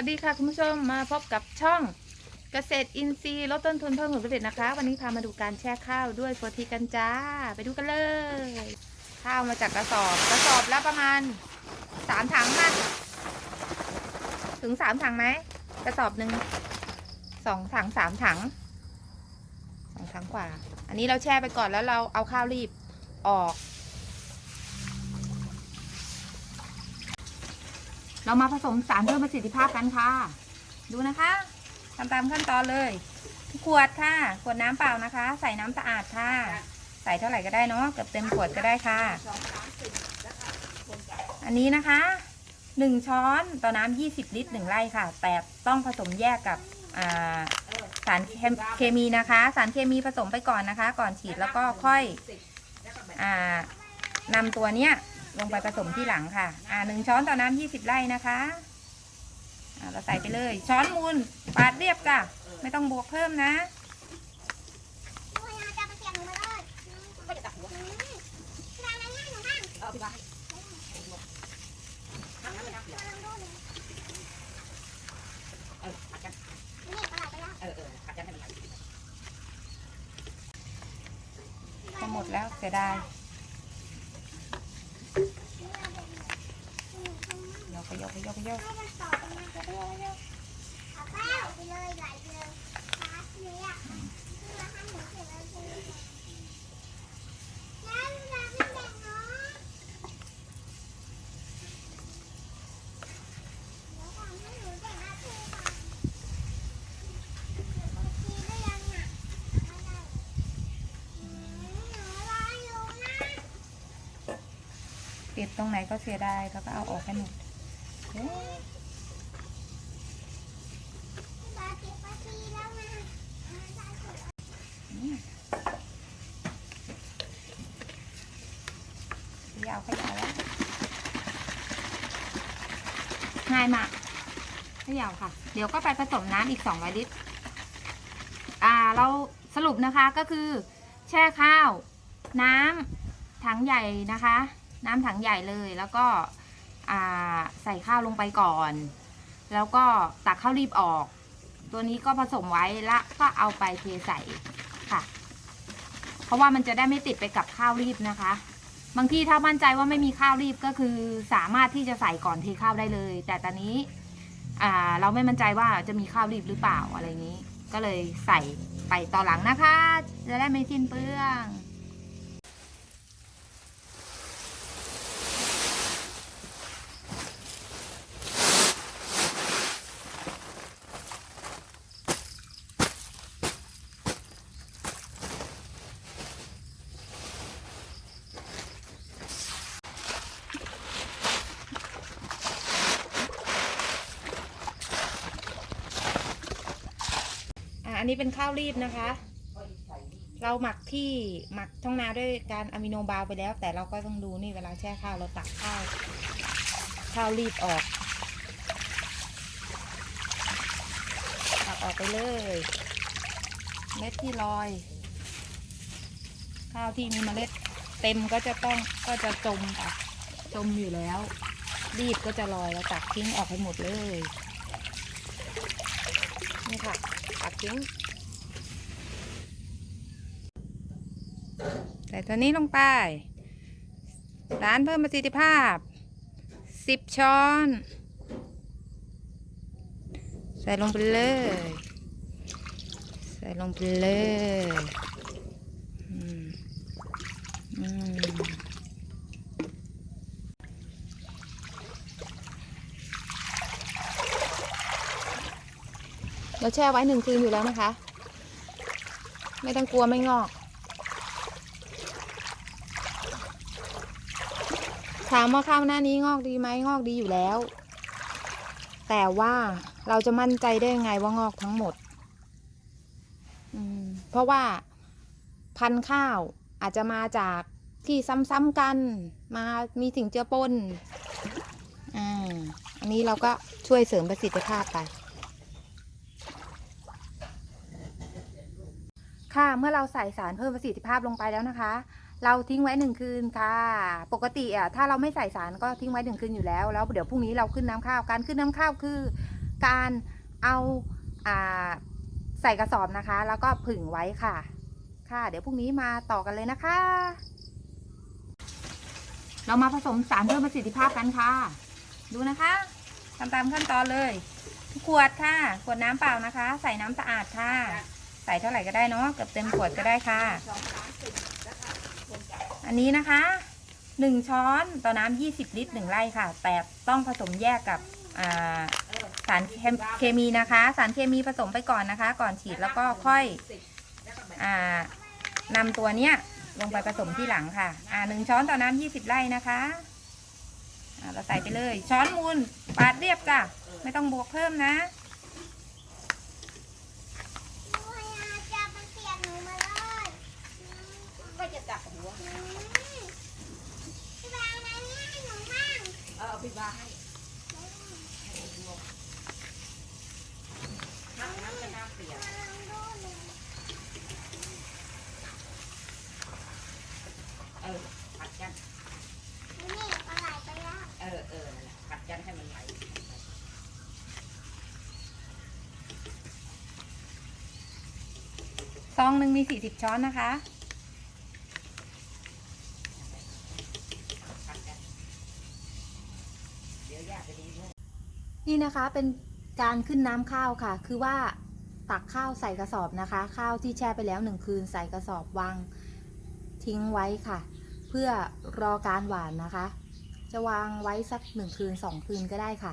วัสดีค่ะคุณผู้ชมมาพบกับช่องเกษตรอินทรีย์ลดต้นทุนเพิ่มผลผลิตนะคะ วันนี้พามาดูการแช่ข้าวด้วยโฟทีกันจ้า ไปดูกันเลย ข้าวมาจากกระสอบกระสอบละประมาณสามถังค่ะถึงสามถังไหมกระสอบหนึ่งสองถังสามถังสองถังกว่า อันนี้เราแช่ไปก่อนแล้วเราเอาข้าวรีบออก เรามาผสมสารเพิ่มประสิทธิภาพกันค่ะ ดูนะคะทำตามขั้นตอนเลยขวดค่ะ ขวดน้ำเปล่านะคะ ใส่น้ำสะอาดค่ะ ใส่เท่าไหร่ก็ได้เนาะเกือบเต็มขวดก็ได้ค่ะ อันนี้นะคะหนึ่งช้อนต่อน้ำยี่สิบลิตรหนึ่งไร่ค่ะ แต่ต้องผสมแยกกับสารเคมีนะคะ สารเคมีผสมไปก่อนนะคะ ก่อนฉีดแล้วก็ค่อยอ่านำตัวเนี้ย ลงไปผสมที่หลังค่ะ อ่าหนึ่งช้อนต่อน้ำยี่สิบไร่นะคะอ่าเราใส่ไปเลย ช้อนมูลปาดเรียบค่ะไม่ต้องบวกเพิ่มนะจะหมดแล้วเสียดายกไป ยกไปยกไปยกติดตรงไหนก็เสียดายแล้วก็เอาออกให้หมด ยาวขยาวแล้วง่ายมากขยาวค่ะ เดี๋ยวก็ไปผสมน้ำอีก200ลิตร อ่า เราสรุปนะคะก็คือ แช่ข้าว น้ำถังใหญ่นะคะ น้ำถังใหญ่เลยแล้วก็ ใส่ข้าวลงไปก่อน แล้วก็ตักข้าวรีบออก ตัวนี้ก็ผสมไว้ล้วก็เอาไปเทใส่ค่ะ เพราะว่ามันจะได้ไม่ติดไปกับข้าวรีบนะคะ บางที่ถ้ามั่นใจว่าไม่มีข้าวรีบก็คือสามารถที่จะใส่ก่อนเทข้าวได้เลย แต่ตอนนี้เราไม่มั่นใจว่าจะมีข้าวรีบหรือเปล่าอะไรนี้ ก็เลยใส่ไปต่อหลังนะคะ จะได้ไม่สิ้นเปลือง อันนี้เป็นข้าวรีบนะคะ เราหมักที่หมักท้องนาด้วยการอะมิโนบาไปแล้ว แต่เราก็ต้องดูนี่เวลาแช่ข้าวเราตักข้าวข้าวรีบออกตักออกไปเลย เม็ดที่ลอย ข้าวที่มีเมล็ดเต็มก็จะต้องก็จะจมค่ะจมอยู่แล้ว รีบก็จะลอยแล้วตักทิ้งออกให้หมดเลย นี่ค่ะ ตักทิ้ง ใส่ตัวนี้ลงไปร้านเพิ่มประสิทธิภาพสิบช้อน ใส่ลงไปเลย ใส่ลงไปเลย อืม อืม เราแช่ไว้หนึ่งคืนอยู่แล้วนะคะ ไม่ต้องกลัวไม่งอก ถามว่าข้าวหน้านี้งอกดีไหมงอกดีอยู่แล้ว แต่ว่าเราจะมั่นใจได้ยังไงว่างอกทั้งหมดมเพราะว่าพันธุ์ข้าวอาจจะมาจากที่ซ้ำๆกัน มามีสิ่งเจือปนอ่าอันนี้เราก็ช่วยเสริมประสิทธิภาพไป ค่ะ เมื่อเราใส่สารเพิ่มประสิทธิภาพลงไปแล้วนะคะ เราทิ้งไว้หนึ่งคืนค่ะ ปกติอะถ้าเราไม่ใส่สารก็ทิ้งไว้หนึ่งคืนอยู่แล้ว แล้วเดี๋ยวพรุ่งนี้เราขึ้นน้ำข้าว การขึ้นน้ำข้าวคือ การเอาอ่าใส่กระสอบนะคะ แล้วก็ผึ่งไว้ค่ะ ค่ะ เดี๋ยวพรุ่งนี้มาต่อกันเลยนะคะ เรามาผสมสารเพิ่มประสิทธิภาพกันค่ะ ดูนะคะทำตามขั้นตอนเลย ขวดค่ะ ขวดน้ำเปล่านะคะ ใส่น้ำสะอาดค่ะ ส่เท่าไหร่ก็ได้เนาะเกือบเต็มขวดก็ได้ค่ะ อันนี้นะคะหนึ่งช้อนต่อน้ำยี่สิบลิตรหนึ่งไร่ค่ะ แต่ต้องผสมแยกกับสารเคมีนะคะ สารเคมีผสมไปก่อนนะคะ ก่อนฉีดแล้วก็ค่อยอ่านำตัวเนี้ยลงไปผสมที่หลังค่ะอ่าหนึ่งช้อนต่อน้ำยี่สิบไร่นะคะเราใส่ไปเลย ช้อนมูลปาดเรียบจ้ะไม่ต้องบวกเพิ่มนะ พยายามจะมาเสียบหนูมาเลย ก็ จะจับหัวอืมพี่บางนะเนี่ยให้หนูบ้างเออเอาพี่บาให้น้ำน้ำจะน้ำเปียกมาลองดูหนูเออผัดกันนี่ปลาไหลไปแล้วเออเออนั่นแหละผัดกันให้มันไหลซองหนึ่งมีสี่สิบช้อนนะคะ ผัดกัน เดี๋ยวยากจะดีด้วย นี่นะคะเป็นการขึ้นน้ำข้าวค่ะ คือว่าตักข้าวใส่กระสอบนะคะ ข้าวที่แช่ไปแล้วหนึ่งคืนใส่กระสอบวางทิ้งไว้ค่ะ เพื่อรอการหวานนะคะ จะวางไว้สักหนึ่งคืนสองคืนก็ได้ค่ะ